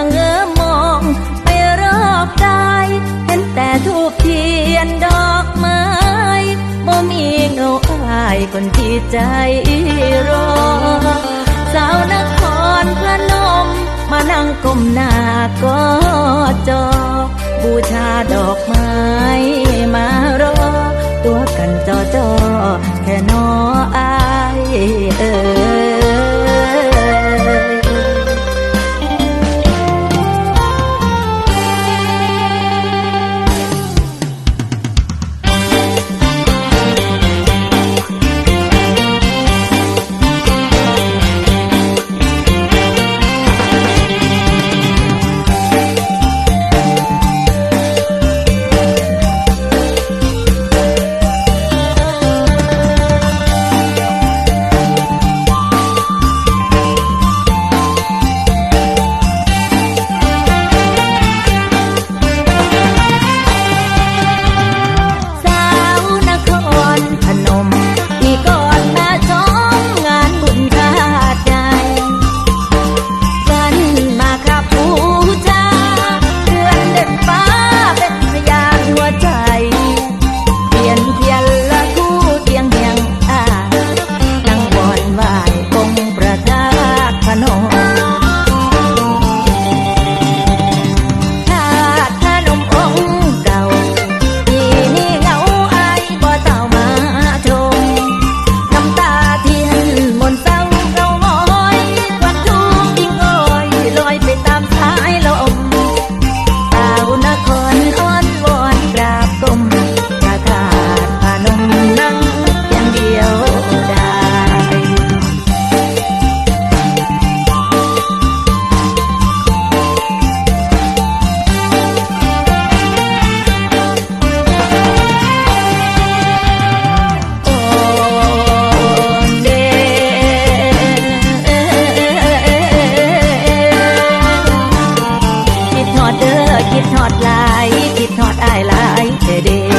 ะเง้อมองไปรอบกายเห็นแต่ทูบเทียนดอกไม้บ่มีเงาอายคนที่ใจรอสาวนครพระนมมานั่งก้มหน้าก็จอ บูชาดอกไม้มารอ ตัวกันจอจอแค่นออายเออ ด้อคิดทอดลาย คิดทอดอายลายเด้อ